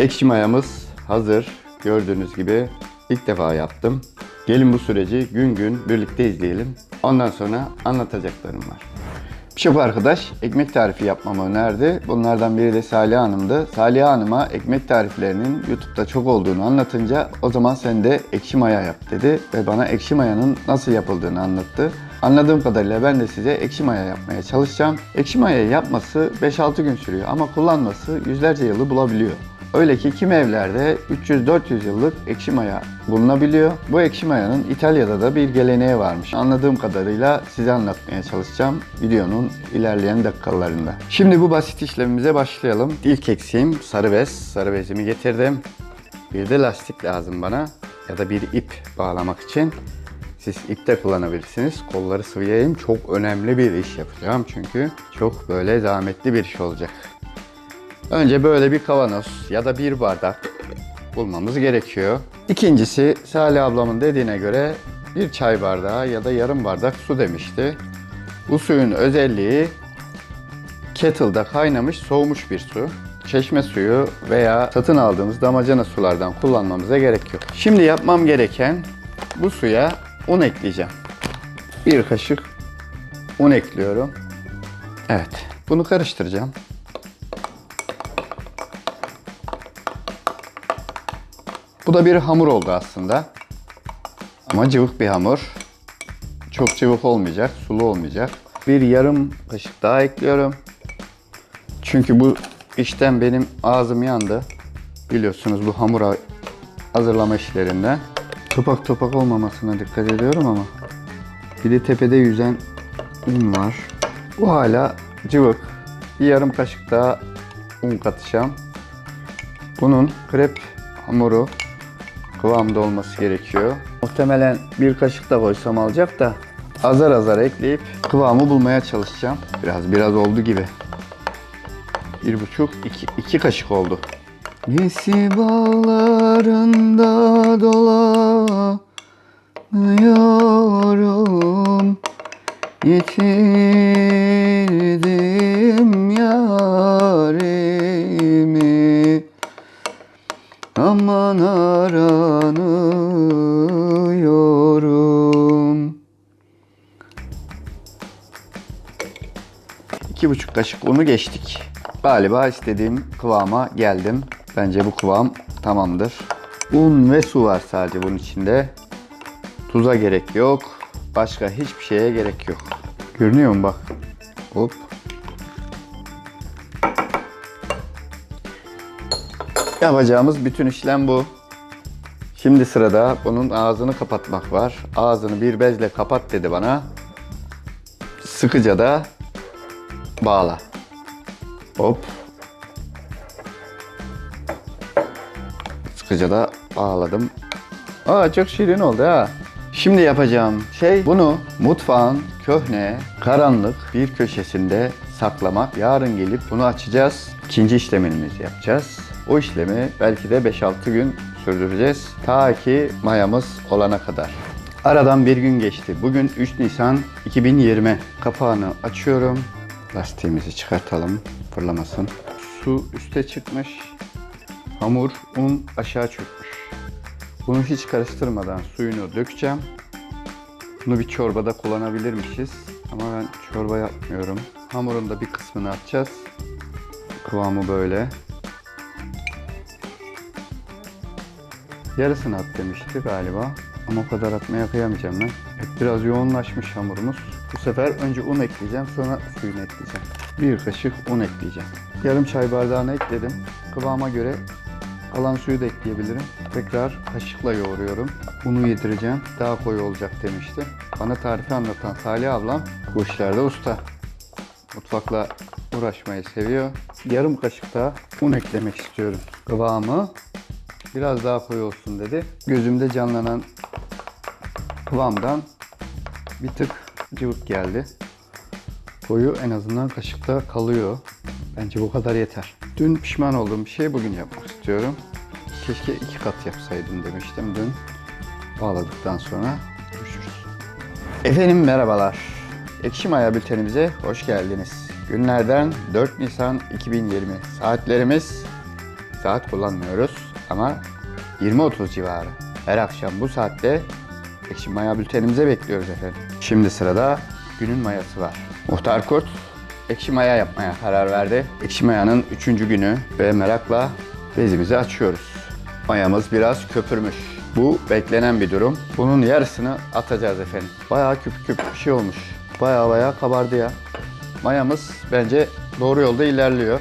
Ekşi mayamız hazır. Gördüğünüz gibi ilk defa yaptım. Gelin bu süreci gün gün birlikte izleyelim. Ondan sonra anlatacaklarım var. Birçok arkadaş ekmek tarifi yapmamı önerdi. Bunlardan biri de Salih Hanım'dı. Salih Hanım'a ekmek tariflerinin YouTube'da çok olduğunu anlatınca o zaman sen de ekşi maya yap dedi ve bana ekşi mayanın nasıl yapıldığını anlattı. Anladığım kadarıyla ben de size ekşi maya yapmaya çalışacağım. Ekşi mayayı yapması 5-6 gün sürüyor ama kullanması yüzlerce yılı bulabiliyor. Öyle ki kimi evlerde 300-400 yıllık ekşi maya bulunabiliyor. Bu ekşi mayanın İtalya'da da bir geleneği varmış. Anladığım kadarıyla size anlatmaya çalışacağım videonun ilerleyen dakikalarında. Şimdi bu basit işlemimize başlayalım. İlk eksiğim sarı bez. Sarı bezimi getirdim. Bir de lastik lazım bana ya da bir ip bağlamak için. Siz ip de kullanabilirsiniz. Kolları sıvayayım. Çok önemli bir iş yapacağım çünkü çok böyle zahmetli bir iş olacak. Önce böyle bir kavanoz ya da bir bardak bulmamız gerekiyor. İkincisi Salih ablamın dediğine göre bir çay bardağı ya da yarım bardak su demişti. Bu suyun özelliği kettle'da kaynamış soğumuş bir su. Çeşme suyu veya satın aldığımız damacana sulardan kullanmamıza gerek yok. Şimdi yapmam gereken bu suya un ekleyeceğim. Bir kaşık un ekliyorum. Evet. Bunu karıştıracağım. Bu da bir hamur oldu aslında. Ama cıvık bir hamur. Çok cıvık olmayacak, sulu olmayacak. Bir yarım kaşık daha ekliyorum. Çünkü bu işten benim ağzım yandı. Biliyorsunuz bu hamura hazırlama işlerinden. Topak topak olmamasına dikkat ediyorum ama. Bir de tepede yüzen un var. Bu hala cıvık. Bir yarım kaşık daha un katacağım. Bunun krep hamuru kıvamda olması gerekiyor. Muhtemelen bir kaşık da koysam alacak da azar azar ekleyip kıvamı bulmaya çalışacağım. Biraz biraz oldu gibi. Bir buçuk, iki, iki kaşık oldu. Gesi bağlarında dolanıyorum Yitirdim yarimi Aman aranıyorum. İki buçuk kaşık unu geçtik. Galiba istediğim kıvama geldim. Bence bu kıvam tamamdır. Un ve su var sadece bunun içinde. Tuza gerek yok. Başka hiçbir şeye gerek yok. Görünüyor mu bak? Hop. Yapacağımız bütün işlem bu. Şimdi sırada bunun ağzını kapatmak var. Ağzını bir bezle kapat dedi bana. Sıkıca da bağla. Hop. Sıkıca da bağladım. Aa çok şirin oldu ha. Şimdi yapacağım şey bunu mutfağın köhne, karanlık bir köşesinde saklamak. Yarın gelip bunu açacağız. İkinci işlemimizi yapacağız. O işlemi belki de 5-6 gün sürdüreceğiz. Ta ki mayamız olana kadar. Aradan bir gün geçti. Bugün 3 Nisan 2020. Kapağını açıyorum. Lastiğimizi çıkartalım. Fırlamasın. Su üste çıkmış. Hamur, un aşağı çökmüş. Bunu hiç karıştırmadan suyunu dökeceğim. Bunu bir çorbada kullanabilirmişiz. Ama ben çorba yapmıyorum. Hamurun da bir kısmını atacağız. Kıvamı böyle. Yarısını at demişti galiba. Ama o kadar atmaya kıyamayacağım ben. Biraz yoğunlaşmış hamurumuz. Bu sefer önce un ekleyeceğim sonra suyunu ekleyeceğim. Bir kaşık un ekleyeceğim. Yarım çay bardağını ekledim. Kıvama göre kalan suyu da ekleyebilirim. Tekrar kaşıkla yoğuruyorum. Unu yedireceğim. Daha koyu olacak demişti. Bana tarifi anlatan Salih ablam bu işlerde usta. Mutfakla uğraşmayı seviyor. Yarım kaşık daha un eklemek istiyorum. Kıvamı biraz daha koyu olsun dedi. Gözümde canlanan kıvamdan bir tık cıvık geldi. Koyu en azından kaşıkta kalıyor. Bence bu kadar yeter. Dün pişman olduğum bir şey bugün yapmak istiyorum. Keşke iki kat yapsaydım demiştim dün. Bağladıktan sonra görüşürüz. Efendim merhabalar. Ekşi Maya bültenimize hoş geldiniz. Günlerden 4 Nisan 2020. Saatlerimiz saat kullanmıyoruz ama 20-30 civarı. Her akşam bu saatte ekşi maya bültenimize bekliyoruz efendim. Şimdi sırada günün mayası var. Muhtar Kurt ekşi maya yapmaya karar verdi. Ekşi mayanın 3. günü ve merakla bezimizi açıyoruz. Mayamız biraz köpürmüş. Bu beklenen bir durum. Bunun yarısını atacağız efendim. Bayağı küp küp bir şey olmuş. Bayağı bayağı kabardı ya. Mayamız bence doğru yolda ilerliyor.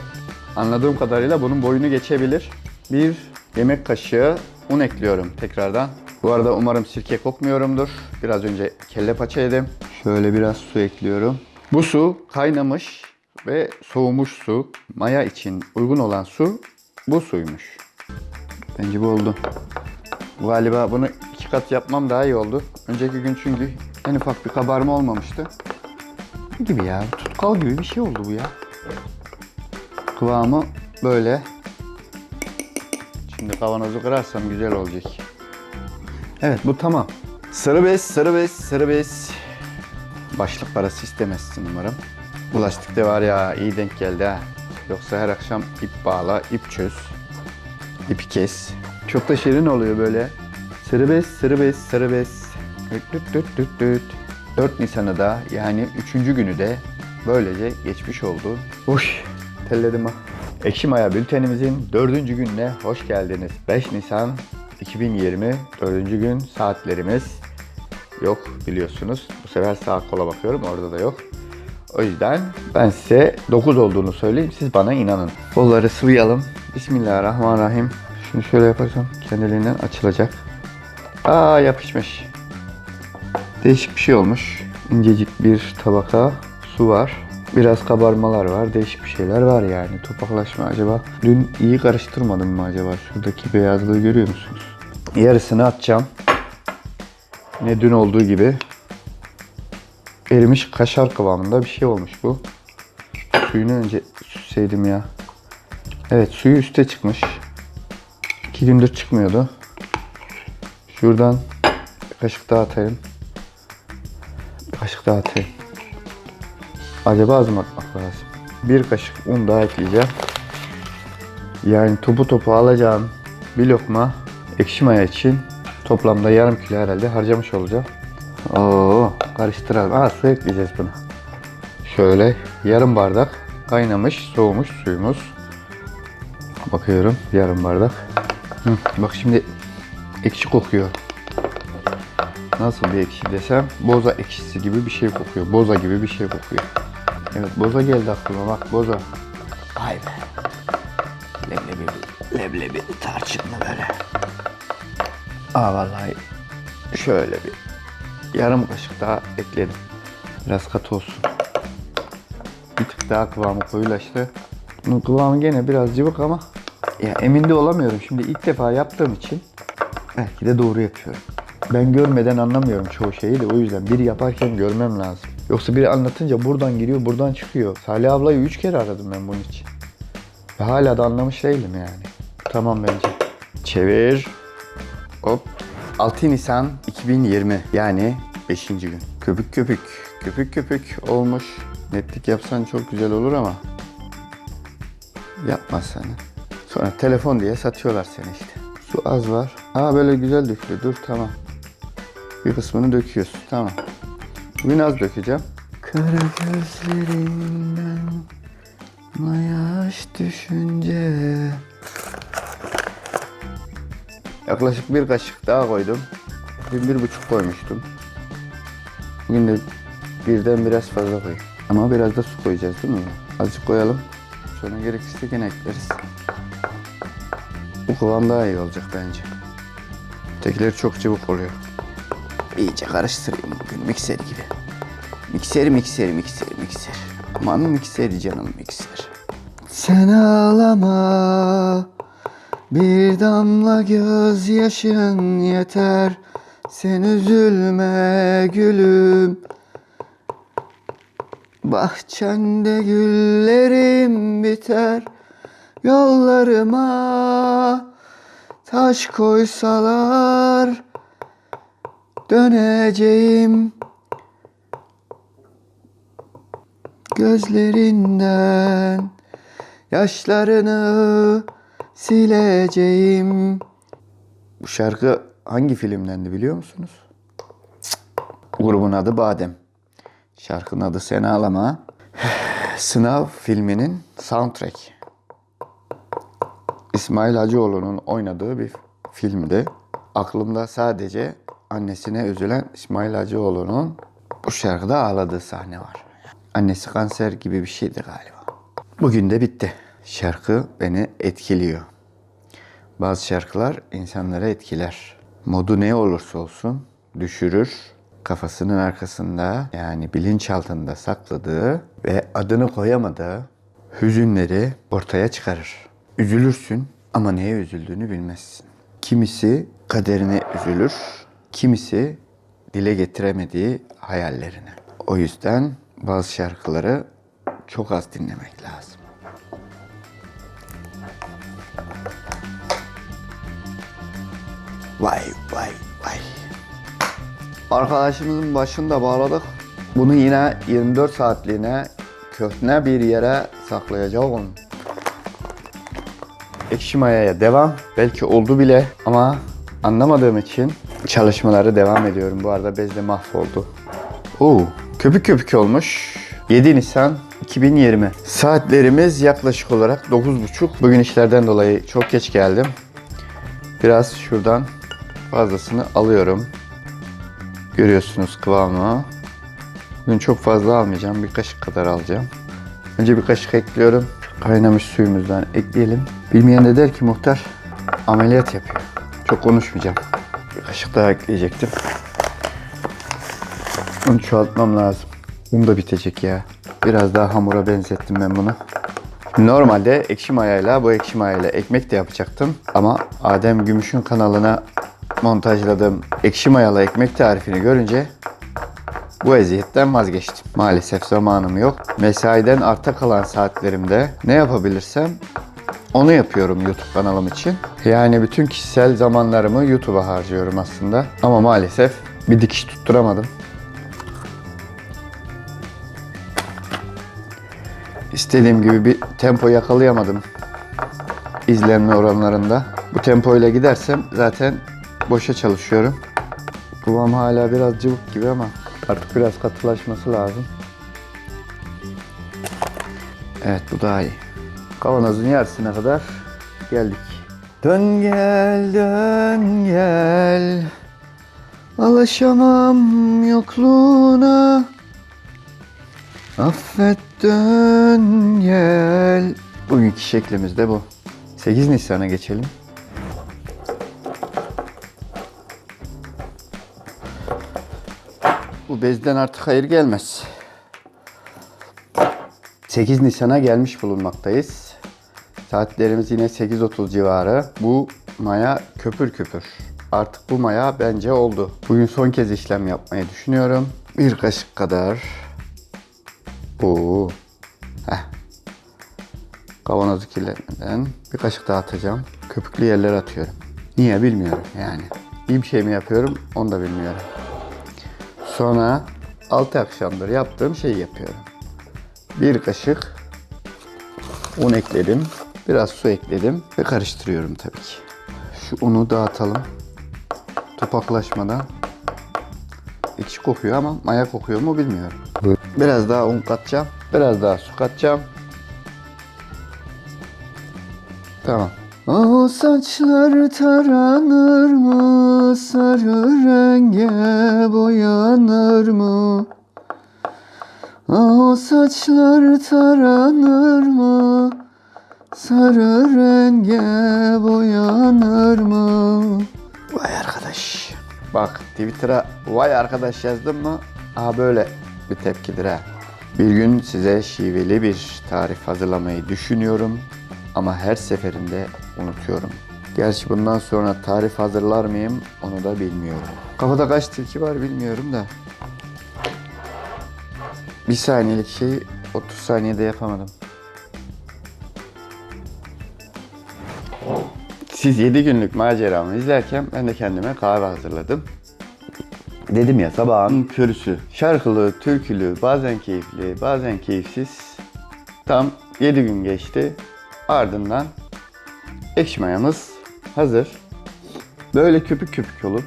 Anladığım kadarıyla bunun boyunu geçebilir. Bir yemek kaşığı un ekliyorum tekrardan. Bu arada umarım sirke kokmuyorumdur. Biraz önce kelle paça yedim. Şöyle biraz su ekliyorum. Bu su kaynamış ve soğumuş su. Maya için uygun olan su bu suymuş. Bence bu oldu. Galiba bunu iki kat yapmam daha iyi oldu. Önceki gün çünkü en ufak bir kabarma olmamıştı. Ne gibi ya? Tutkal gibi bir şey oldu bu ya. Kıvamı böyle. Şimdi kavanozu kırarsam güzel olacak. Evet bu tamam. Sarı bez, sarı bez, sarı bez. Başlık parası istemezsin umarım. Bulaştıkta var ya iyi denk geldi ha. Yoksa her akşam ip bağla, ip çöz. İpi kes. Çok da şirin oluyor böyle. Sarı bez, sarı bez, sarı bez. Düt düt düt düt düt. 4 Nisan'ı da yani 3. günü de böylece geçmiş oldu. Uy, telledim ha. Ekşi Maya bültenimizin 4. gününe hoş geldiniz. 5 Nisan 2020 4. gün saatlerimiz yok biliyorsunuz. Bu sefer sağa kola bakıyorum orada da yok. O yüzden ben size 9 olduğunu söyleyeyim. Siz bana inanın. Kolları sıvayalım. Bismillahirrahmanirrahim. Şunu şöyle yaparsam kendiliğinden açılacak. Aa yapışmış. Değişik bir şey olmuş. İncecik bir tabaka su var. Biraz kabarmalar var. Değişik bir şeyler var yani. Topaklaşma acaba. Dün iyi karıştırmadım mı acaba? Şuradaki beyazlığı görüyor musunuz? Yarısını atacağım. Ne dün olduğu gibi. Erimiş kaşar kıvamında bir şey olmuş bu. Suyunu önce süseydim ya. Evet suyu üste çıkmış. İki gündür çıkmıyordu. Şuradan kaşık daha atayım. Kaşık daha atayım. Acaba az mı atmak lazım? Bir kaşık un daha ekleyeceğim. Yani topu topu alacağım bir lokma ekşi maya için toplamda yarım kilo herhalde harcamış olacağım. Oo, karıştıralım. Aa su ekleyeceğiz buna. Şöyle yarım bardak kaynamış, soğumuş suyumuz. Bakıyorum yarım bardak. Hı, bak şimdi ekşi kokuyor. Nasıl bir ekşi desem boza ekşisi gibi bir şey kokuyor. Boza gibi bir şey kokuyor. Evet boza geldi aklıma bak boza. Vay be. Leblebi, leblebi tarçınlı böyle. Aa vallahi şöyle bir yarım kaşık daha ekledim. Biraz katı olsun. Bir tık daha kıvamı koyulaştı. Bunun kıvamı gene biraz cıvık ama ya emin de olamıyorum. Şimdi ilk defa yaptığım için belki de doğru yapıyorum. Ben görmeden anlamıyorum çoğu şeyi de o yüzden biri yaparken görmem lazım. Yoksa biri anlatınca buradan giriyor buradan çıkıyor. Salih ablayı üç kere aradım ben bunun için. Ve hala da anlamış değilim yani. Tamam bence. Çevir. Hop. 6 Nisan 2020 yani 5. gün. Köpük köpük, köpük köpük olmuş. Netlik yapsan çok güzel olur ama yapmazsan. Sonra telefon diye satıyorlar seni işte. Su az var. Aa böyle güzel dökülüyor. Dur tamam. Bir kısmını döküyorsun. Tamam. Bugün az dökeceğim. Kara gözlerinden yaş düşünce Yaklaşık bir kaşık daha koydum. Dün bir buçuk koymuştum. Bugün de birden biraz fazla koy. Ama biraz da su koyacağız değil mi? Azıcık koyalım. Sonra gerekirse gene ekleriz. Bu kıvam daha iyi olacak bence. Ötekileri çok çabuk oluyor. İyice karıştırayım bugün mikser gibi. Mikser, mikser, mikser, mikser. Aman mikseri canım mikser. Sen ağlama. Bir damla gözyaşın yeter. Sen üzülme gülüm. Bahçende güllerim biter. Yollarıma taş koysalar döneceğim gözlerinden yaşlarını sileceğim. Bu şarkı hangi filmdendi biliyor musunuz? Grubun adı Badem. Şarkının adı Sen Ağlama. Sınav filminin soundtrack. İsmail Hacıoğlu'nun oynadığı bir filmdi. Aklımda sadece annesine üzülen İsmail Hacıoğlu'nun bu şarkıda ağladığı sahne var. Annesi kanser gibi bir şeydi galiba. Bugün de bitti. Şarkı beni etkiliyor. Bazı şarkılar insanları etkiler. Modu ne olursa olsun düşürür. Kafasının arkasında yani bilinçaltında sakladığı ve adını koyamadığı hüzünleri ortaya çıkarır. Üzülürsün ama neye üzüldüğünü bilmezsin. Kimisi kaderine üzülür, kimisi dile getiremediği hayallerine. O yüzden bazı şarkıları çok az dinlemek lazım. Vay vay vay. Arkadaşımızın başında bağladık. Bunu yine 24 saatliğine köhne bir yere saklayacağım. Ekşi mayaya devam. Belki oldu bile ama anlamadığım için çalışmaları devam ediyorum. Bu arada bez de mahvoldu. Oo, köpük köpük olmuş. 7 Nisan 2020. Saatlerimiz yaklaşık olarak 9.30. Bugün işlerden dolayı çok geç geldim. Biraz şuradan fazlasını alıyorum. Görüyorsunuz kıvamı. Bugün çok fazla almayacağım. Bir kaşık kadar alacağım. Önce bir kaşık ekliyorum. Kaynamış suyumuzdan ekleyelim. Bilmeyen de der ki muhtar ameliyat yapıyor. Çok konuşmayacağım. Kaşık daha ekleyecektim. Bunu çoğaltmam lazım. Un da bitecek ya. Biraz daha hamura benzettim ben bunu. Normalde ekşi mayayla bu ekşi mayayla ekmek de yapacaktım. Ama Adem Gümüş'ün kanalına montajladığım ekşi mayalı ekmek tarifini görünce bu eziyetten vazgeçtim. Maalesef zamanım yok. Mesaiden arta kalan saatlerimde ne yapabilirsem onu yapıyorum YouTube kanalım için. Yani bütün kişisel zamanlarımı YouTube'a harcıyorum aslında. Ama maalesef bir dikiş tutturamadım. İstediğim gibi bir tempo yakalayamadım izlenme oranlarında. Bu tempoyla gidersem zaten boşa çalışıyorum. Kıvam hala biraz cıvık gibi ama artık biraz katılaşması lazım. Evet bu daha iyi. Kavanozun yarısına kadar geldik. Dön gel dön gel Alışamam yokluğuna Affet dön gel Bugünkü şeklimiz de bu. 8 Nisan'a geçelim. Bu bezden artık hayır gelmez. 8 Nisan'a gelmiş bulunmaktayız. Saatlerimiz yine 8.30 civarı. Bu maya köpür köpür. Artık bu maya bence oldu. Bugün son kez işlem yapmayı düşünüyorum. Bir kaşık kadar. Oo. Heh. Kavanozu kirletmeden bir kaşık daha atacağım. Köpüklü yerlere atıyorum. Niye bilmiyorum yani. İyi bir şey mi yapıyorum onu da bilmiyorum. Sonra 6 akşamdır yaptığım şeyi yapıyorum. Bir kaşık un ekledim. Biraz su ekledim ve karıştırıyorum tabii ki. Şu unu dağıtalım. Topaklaşmadan. Ekşi kokuyor ama maya kokuyor mu bilmiyorum. Biraz daha un katacağım. Biraz daha su katacağım. Tamam. O saçlar taranır mı? Sarı renge boyanır mı? O saçlar taranır mı? Sarı renge boyanır mı? Vay arkadaş. Bak Twitter'a vay arkadaş yazdım mı? Aha böyle bir tepkidir ha. Bir gün size şiveli bir tarif hazırlamayı düşünüyorum ama her seferinde unutuyorum. Gerçi bundan sonra tarif hazırlar mıyım onu da bilmiyorum. Kafada kaç tilki var bilmiyorum da. Bir saniyelik şeyi 30 saniyede yapamadım. Siz 7 günlük maceramı izlerken ben de kendime kahve hazırladım. Dedim ya sabahın körüsü. Şarkılı, türkülü, bazen keyifli, bazen keyifsiz. Tam 7 gün geçti. Ardından ekşi mayamız hazır. Böyle köpük köpük olup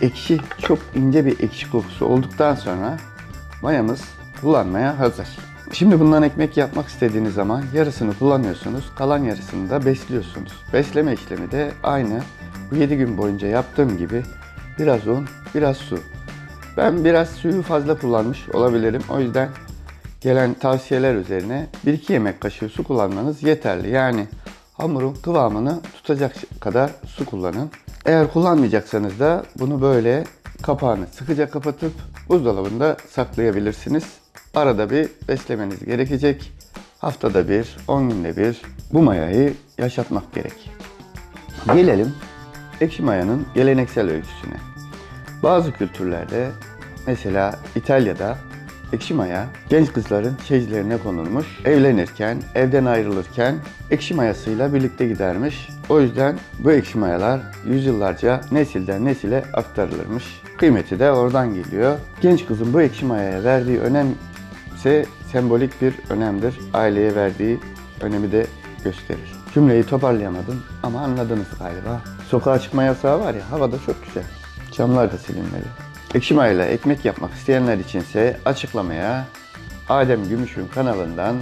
ekşi, çok ince bir ekşi kokusu olduktan sonra mayamız kullanmaya hazır. Şimdi bundan ekmek yapmak istediğiniz zaman yarısını kullanıyorsunuz, kalan yarısını da besliyorsunuz. Besleme işlemi de aynı bu 7 gün boyunca yaptığım gibi biraz un, biraz su. Ben biraz suyu fazla kullanmış olabilirim. O yüzden gelen tavsiyeler üzerine 1-2 yemek kaşığı su kullanmanız yeterli. Yani hamurun kıvamını tutacak kadar su kullanın. Eğer kullanmayacaksanız da bunu böyle kapağını sıkıca kapatıp buzdolabında saklayabilirsiniz. Arada bir beslemeniz gerekecek. Haftada bir, 10 günde bir bu mayayı yaşatmak gerek. Gelelim ekşi mayanın geleneksel öyküsüne. Bazı kültürlerde mesela İtalya'da ekşi maya genç kızların çeyizlerine konulmuş. Evlenirken, evden ayrılırken ekşi mayasıyla birlikte gidermiş. O yüzden bu ekşi mayalar yüzyıllarca nesilden nesile aktarılırmış. Kıymeti de oradan geliyor. Genç kızın bu ekşi mayaya verdiği önem ise sembolik bir önemdir. Aileye verdiği önemi de gösterir. Cümleyi toparlayamadım ama anladınız galiba. Sokağa çıkma yasağı var ya havada çok güzel. Camlar da silinmeli. Ekşi mayayla ekmek yapmak isteyenler içinse açıklamaya Adem Gümüş'ün kanalından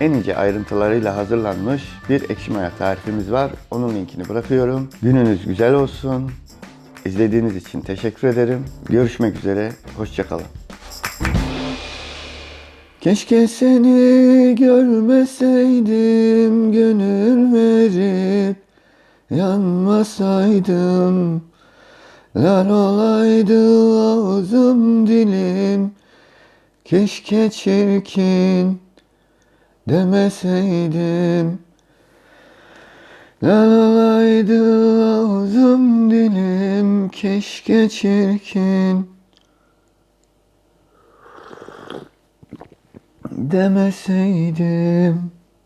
en ince ayrıntılarıyla hazırlanmış bir ekşi maya tarifimiz var. Onun linkini bırakıyorum. Gününüz güzel olsun. İzlediğiniz için teşekkür ederim. Görüşmek üzere. Hoşçakalın. Keşke seni görmeseydim gönül verip yanmasaydım. Lar olaydı ağzım dilim. Keşke çirkin demeseydim. Lar olaydı ağzım dilim. Keşke çirkin demeseydim